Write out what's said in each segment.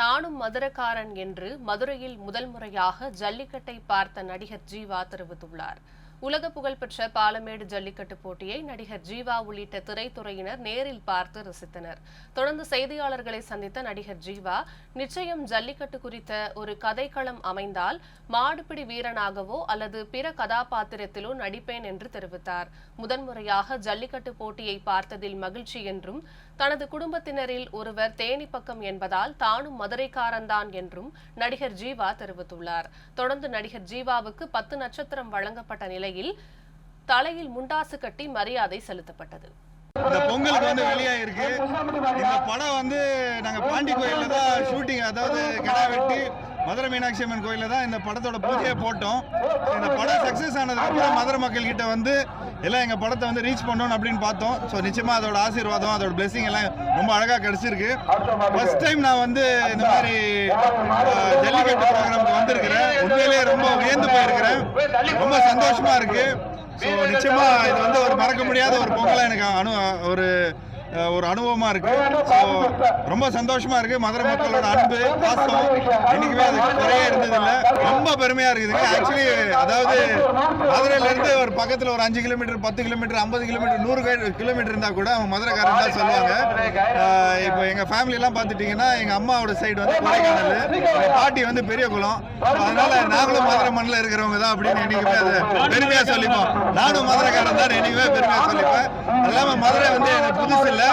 நானும் மதுரக்காரன் என்று மதுரையில் முதல் முறையாக ஜல்லிக்கட்டை பார்த்த நடிகர் ஜீவா தெரிவித்துள்ளார். உலக புகழ்பெற்ற பாலமேடு ஜல்லிக்கட்டு போட்டியை நடிகர் ஜீவா உள்ளிட்ட திரைத்துறையினர் நேரில் பார்த்து ரசித்தனர். தொடர்ந்து செய்தியாளர்களை சந்தித்த நடிகர் ஜீவா நிச்சயம் ஜல்லிக்கட்டு குறித்த ஒரு கதைக்களம் அமைந்தால் மாடுபிடி வீரனாகவோ அல்லது பிற கதாபாத்திரத்திலோ நடிப்பேன் என்று தெரிவித்தார். முதன்முறையாக ஜல்லிக்கட்டு போட்டியை பார்த்ததில் மகிழ்ச்சி என்றும் தனது குடும்பத்தினரில் ஒருவர் தேனி பக்கம் என்பதால் தானும் மதுரைக்காரன்தான் என்றும் நடிகர் ஜீவா தெரிவித்துள்ளார். தொடர்ந்து நடிகர் ஜீவாவுக்கு பத்து நட்சத்திரம் வழங்கப்பட்ட நிலையில் தலையில் முண்டாசு கட்டி மரியாதை செலுத்தப்பட்டது. இந்த பொங்கலுக்கு வந்து வெளியாயிருக்கு. இந்த படம் வந்து நாங்கள் பாண்டி கோயிலில் தான் ஷூட்டிங் அதாவது கிடா வெட்டி மதுரை மீனாட்சி அம்மன் கோயிலில் தான் இந்த படத்தோட பூஜையை போட்டோம். இந்த படம் சக்ஸஸ் ஆனதுக்கப்புறம் மதுரை மக்கள் கிட்ட வந்து எல்லாம் எங்கள் படத்தை வந்து ரீச் பண்ணணும் அப்படின்னு பார்த்தோம். ஸோ நிச்சயமாக அதோட ஆசீர்வாதம் அதோட blessing எல்லாம் ரொம்ப அழகாக கிடச்சிருக்கு. ஃபர்ஸ்ட் டைம் நான் வந்து இந்த மாதிரி ஜல்லிக்கட்டு ப்ரோக்ராமுக்கு வந்திருக்கிறேன். உண்மையிலேயே ரொம்ப வியந்து போயிருக்கிறேன். ரொம்ப சந்தோஷமா இருக்கு. ஸோ நிச்சயமா இது வந்து ஒரு மறக்க முடியாத ஒரு பொங்கலா எனக்கு அனு ஒரு ஒரு அனுபவமா இருக்கு. ஸோ ரொம்ப சந்தோஷமா இருக்கு. மதுரை மக்களோட அன்பு பாசம் என்னைக்குமே அது குறையே இருந்ததில்ல. ரொம்ப பெருமையா இருக்குதுங்க ஆக்சுவலி அதாவது மதுரையில இருந்து ஒரு பக்கத்துல ஒரு அஞ்சு கிலோமீட்டர் பத்து கிலோமீட்டர் ஐம்பது கிலோமீட்டர் நூறு கிலோமீட்டர் இருந்தா கூட அவங்க மதுரைக்காரன் தான் சொல்லுவாங்க. இப்போ எங்க ஃபேமிலி எல்லாம் பார்த்துட்டீங்கன்னா எங்க அம்மாவோட சைடு வந்து கொடைக்கானல் எங்க பாட்டி வந்து பெரிய குளம். அதனால நாங்களும் மதுரை மண்ணில் இருக்கிறவங்க தான் அப்படின்னு என்னைக்குமே அதை பெருமையா சொல்லிப்போம். நானும் மதுரைக்காரன் தான் என்னைக்குமே பெருமையா சொல்லிப்பேன். அது இல்லாம மதுரை வந்து எனக்கு புதுசு இல்ல.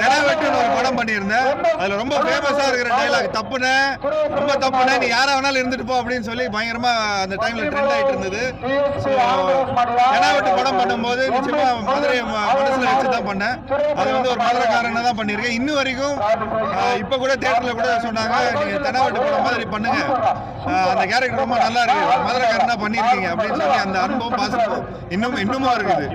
தெனாவெட்டுன்னு ஒரு படம் பண்ணியிருந்தேன். அதுல ரொம்ப ஃபேமஸா இருக்கிற டைலாக் தப்புனே ரொம்ப தப்புனே நீ யாரா வேணாலும் இருந்துட்டு போ அப்படின்னு சொல்லி பயங்கரமா அந்த டைம்ல ட்ரெண்ட் ஆயிட்டு இருந்தது. ஸோ படம் பண்ணும்போது நிச்சயமா மதுரை மனசுல வச்சு தான் பண்ணேன். அது வந்து ஒரு மதுரைக்காரனை தான் பண்ணியிருக்கேன். இன்னும் வரைக்கும் இப்ப கூட தேட்டர்ல கூட சொன்னாங்க நீங்க தெனாவெட்டு படம் மாதிரி பண்ணுங்க. அந்த கேரக்டர் ரொம்ப நல்லா இருக்கு. மதுரைக்காரனா பண்ணிருக்கீங்க அப்படின்னு சொல்லி அந்த அனுபவம் பாசம் இன்னும் இன்னுமா இருக்குது.